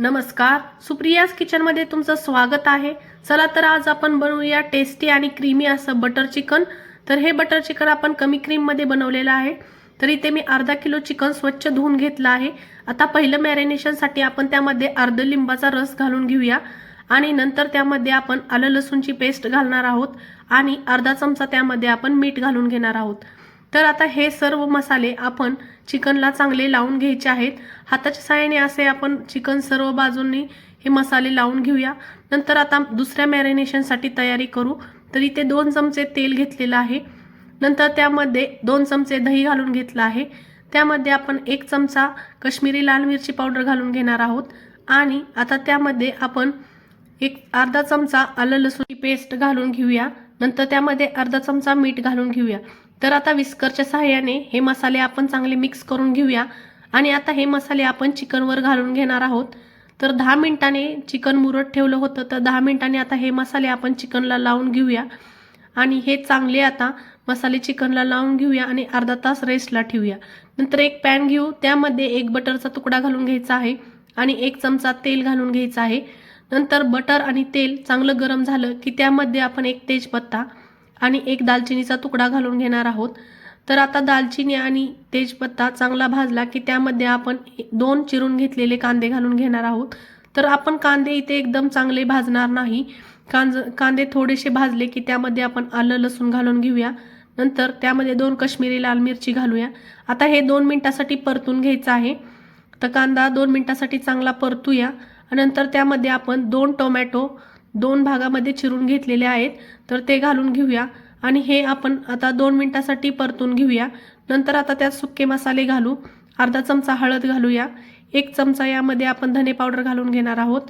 नमस्कार. सुप्रियाज किचनमध्ये तुमचं स्वागत आहे. चला तर आज आपण बनवूया टेस्टी आणि क्रीमी असं बटर चिकन. तर हे बटर चिकन आपण कमी क्रीममध्ये बनवलेलं आहे. तर इथे मी अर्धा किलो चिकन स्वच्छ धुवून घेतलं आहे. आता पहिलं मॅरिनेशनसाठी आपण त्यामध्ये अर्ध लिंबाचा रस घालून घेऊया. आणि नंतर त्यामध्ये आपण आलं लसूणची पेस्ट घालणार आहोत. आणि अर्धा चमचा त्यामध्ये आपण मीठ घालून घेणार आहोत. तर आता हे सर्व मसाले आपण चिकनला चांगले लावून घ्यायचे आहेत. हाताच्या साह्याने असे आपण चिकन सर्व बाजूंनी हे मसाले लावून घेऊया. नंतर आता दुसऱ्या मॅरिनेशनसाठी तयारी करू. तर इथे दोन चमचे तेल घेतलेलं आहे. नंतर त्यामध्ये दोन चमचे दही घालून घेतलं आहे. त्यामध्ये आपण एक चमचा कश्मीरी लाल मिरची पावडर घालून घेणार आहोत. आणि आता त्यामध्ये आपण एक अर्धा चमचा आलं लसूणची पेस्ट घालून घेऊया. नंतर त्यामध्ये अर्धा चमचा मीठ घालून घेऊया. तर आता विस्करच्या सहाय्याने हे मसाले आपण चांगले मिक्स करून घेऊया. आणि आता हे मसाले आपण चिकनवर घालून घेणार आहोत. तर दहा मिनिटाने चिकन मुरत ठेवलं होतं तर दहा मिनिटाने आता हे मसाले आपण चिकनला लावून घेऊया. आणि हे चांगले आता मसाले चिकनला लावून घेऊया आणि अर्धा तास रेस्टला ठेवूया. नंतर एक पॅन घेऊ त्यामध्ये एक बटरचा तुकडा घालून घ्यायचा आहे आणि एक चमचा तेल घालून घ्यायचा आहे. नंतर बटर आणि तेल चांगलं गरम झालं की त्यामध्ये आपण एक तेजपत्ता आणि एक दालचिनीचा तुकडा घालून घेणार आहोत. तर आता दालचिनी आणि तेजपत्ता चांगला भाजला की त्यामध्ये आपण दोन चिरून घेतलेले कांदे घालून घेणार आहोत. तर आपण कांदे इथे एकदम चांगले भाजणार नाही. कांज कांदे थोडेसे भाजले की त्यामध्ये आपण आलं लसूण घालून घेऊया. नंतर त्यामध्ये दोन कश्मीरी लाल मिरची घालूया. आता हे दोन मिनटासाठी परतून घ्यायचं आहे. तर कांदा दोन मिनटासाठी चांगला परतूया. नंतर त्यामध्ये आपण दोन टोमॅटो दोन भागामध्ये चिरून घेतलेले आहेत. तर ते घालून घेऊया. आणि हे आपण आता दोन मिनटासाठी परतून घेऊया. नंतर आता त्यात सुके मसाले घालू. अर्धा चमचा हळद घालूया. एक चमचा यामध्ये आपण धने पावडर घालून घेणार आहोत.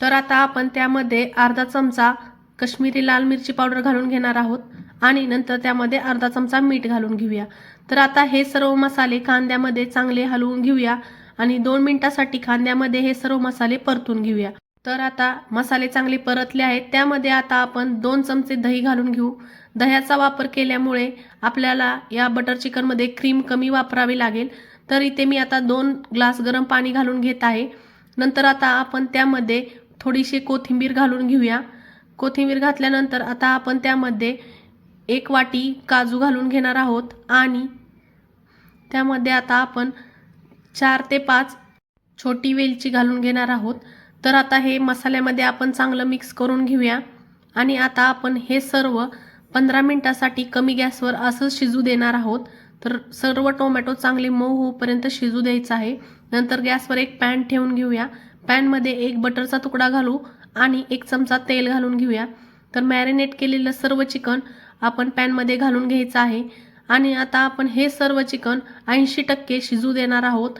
तर आता आपण त्यामध्ये अर्धा चमचा कश्मीरी लाल मिरची पावडर घालून घेणार आहोत. आणि नंतर त्यामध्ये अर्धा चमचा मीठ घालून घेऊया. तर आता हे सर्व मसाले कांद्यामध्ये चांगले हलवून घेऊया. आणि दोन मिनिटासाठी कांद्यामध्ये हे सर्व मसाले परतून घेऊया. तर आता मसाले चांगले परतले आहेत. त्यामध्ये आता आपण दोन चमचे दही घालून घेऊ. दह्याचा वापर केल्यामुळे आपल्याला या बटर चिकनमध्ये क्रीम कमी वापरावी लागेल. तर इथे मी आता दोन ग्लास गरम पाणी घालून घेत आहे. नंतर आता आपण त्यामध्ये थोडीशी कोथिंबीर घालून घेऊया. कोथिंबीर घातल्यानंतर आता आपण त्यामध्ये एक वाटी काजू घालून घेणार आहोत. आणि त्यामध्ये आता आपण चार ते पाच छोटी वेलची घालून घेणार आहोत. तर आता हे मसाल्यामध्ये आपण चांगलं मिक्स करून घेऊया. आणि आता आपण हे सर्व पंधरा मिनटासाठी कमी गॅसवर असं शिजू देणार आहोत. तर सर्व टोमॅटो चांगले मऊ होऊपर्यंत शिजू द्यायचं आहे. नंतर गॅसवर एक पॅन ठेवून घेऊया. पॅनमध्ये एक बटरचा तुकडा घालू आणि एक चमचा तेल घालून घेऊया. तर मॅरिनेट केलेलं सर्व चिकन आपण पॅनमध्ये घालून घ्यायचं आहे. आणि आता आपण हे सर्व चिकन ऐंशी टक्के शिजू देणार आहोत.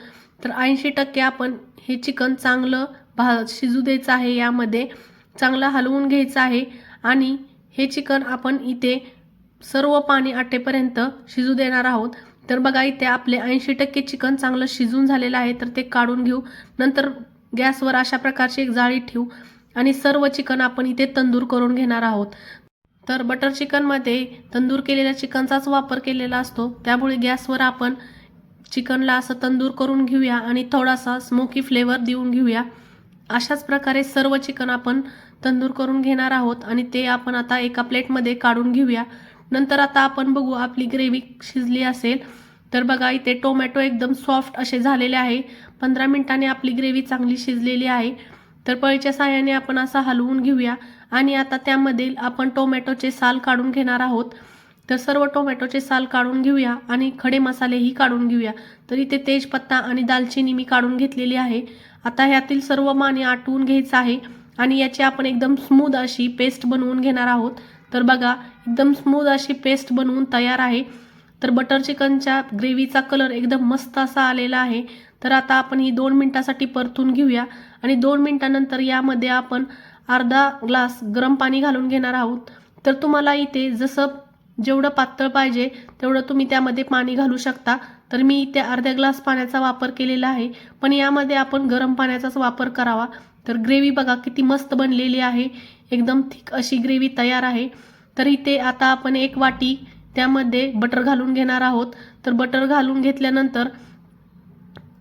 तर ऐंशी टक्के आपण हे चिकन चांगलं भा शिजू द्यायचं आहे यामध्ये चांगलं हलवून घ्यायचं आहे आणि हे चिकन आपण इथे सर्व पाणी आटेपर्यंत शिजू देणार आहोत. तर बघा इथे आपले ऐंशी टक्के चिकन चांगलं शिजून झालेलं आहे. तर ते काढून घेऊ. नंतर गॅसवर अशा प्रकारची एक जाळी ठेवू आणि सर्व चिकन आपण इथे तंदूर करून घेणार आहोत. तर बटर चिकनमध्ये तंदूर केलेल्या चिकनचाच वापर केलेला असतो. त्यामुळे गॅसवर आपण चिकनला असं तंदूर करून घेऊया आणि थोडासा स्मोकी फ्लेवर देऊन घेऊया. अशाच प्रकारे सर्व चिकन आपण तंदूर करून घेणार आहोत आणि ते आपण आता एका प्लेटमध्ये काढून घेऊया. नंतर आता आपण बघू आपली ग्रेव्ही शिजली असेल. तर बघा इथे टोमॅटो एकदम सॉफ्ट असे झालेले आहे. पंधरा मिनिटांनी आपली ग्रेव्ही चांगली शिजलेली आहे. तर पळीच्या साह्याने आपण असा हलवून घेऊया. आणि आता त्यामध्ये आपण टोमॅटोचे साल काढून घेणार आहोत. तर सर्व टोमॅटोचे साल काढून घेऊया आणि खडे मसालेही काढून घेऊया. तर इथे तेजपत्ता आणि दालचिनी मी काढून घेतलेली आहे. आता ह्यातील सर्व माने आटवून घ्यायचं आहे आणि याची आपण एकदम स्मूद अशी पेस्ट बनवून घेणार आहोत. तर बघा एकदम स्मूद अशी पेस्ट बनवून तयार आहे. तर बटर चिकनच्या ग्रेव्हीचा कलर एकदम मस्त असा आलेला आहे. तर आता आपण ही दोन मिनटासाठी परतून घेऊया आणि दोन मिनटानंतर यामध्ये आपण अर्धा ग्लास गरम पाणी घालून घेणार आहोत. तर तुम्हाला इथे जसं जेवढं पातळ पाहिजे तेवढं तुम्ही त्यामध्ये पाणी घालू शकता. तर मी इथे अर्ध्या ग्लास पाण्याचा वापर केलेला आहे. पण यामध्ये आपण गरम पाण्याचाच वापर करावा. तर ग्रेव्ही बघा किती मस्त बनलेली आहे. एकदम थिक अशी ग्रेव्ही तयार आहे. तर इथे आता आपण एक वाटी त्यामध्ये बटर घालून घेणार आहोत. तर बटर घालून घेतल्यानंतर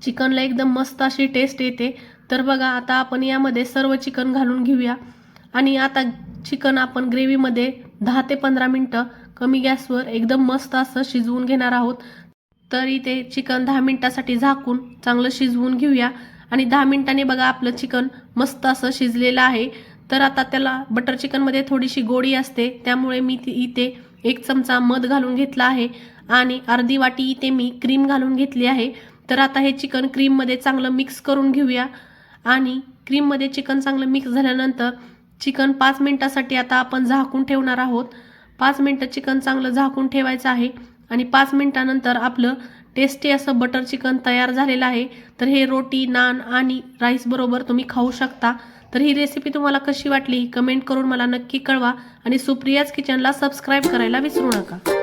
चिकनला एकदम मस्त अशी टेस्ट येते. तर बघा आता आपण यामध्ये सर्व चिकन घालून घेऊया. आणि आता चिकन आपण ग्रेव्हीमध्ये दहा ते पंधरा मिनटं कमी गॅसवर एकदम मस्त असं शिजवून घेणार आहोत. तर इथे चिकन दहा मिनटासाठी झाकून चांगलं शिजवून घेऊया. आणि दहा मिनिटांनी बघा आपलं चिकन मस्त असं शिजलेलं आहे. तर आता त्याला बटर चिकनमध्ये थोडीशी गोडी असते. त्यामुळे मी ती इथे एक चमचा मध घालून घेतला आहे. आणि अर्धी वाटी इथे मी क्रीम घालून घेतली आहे. तर आता हे चिकन क्रीममध्ये चांगलं मिक्स करून घेऊया. आणि क्रीममध्ये चिकन चांगलं मिक्स झाल्यानंतर चिकन पाच मिनटासाठी आता आपण झाकून ठेवणार आहोत. पाच मिनटं चिकन चांगलं झाकून ठेवायचं आहे. आणि पाच मिनटानंतर आपलं टेस्टी असं बटर चिकन तयार झालेलं आहे. तर हे रोटी नान आणि राईसबरोबर तुम्ही खाऊ शकता. तर ही रेसिपी तुम्हाला कशी वाटली? कमेंट करून मला नक्की कळवा. आणि सुप्रियाज किचनला सबस्क्राईब करायला विसरू नका.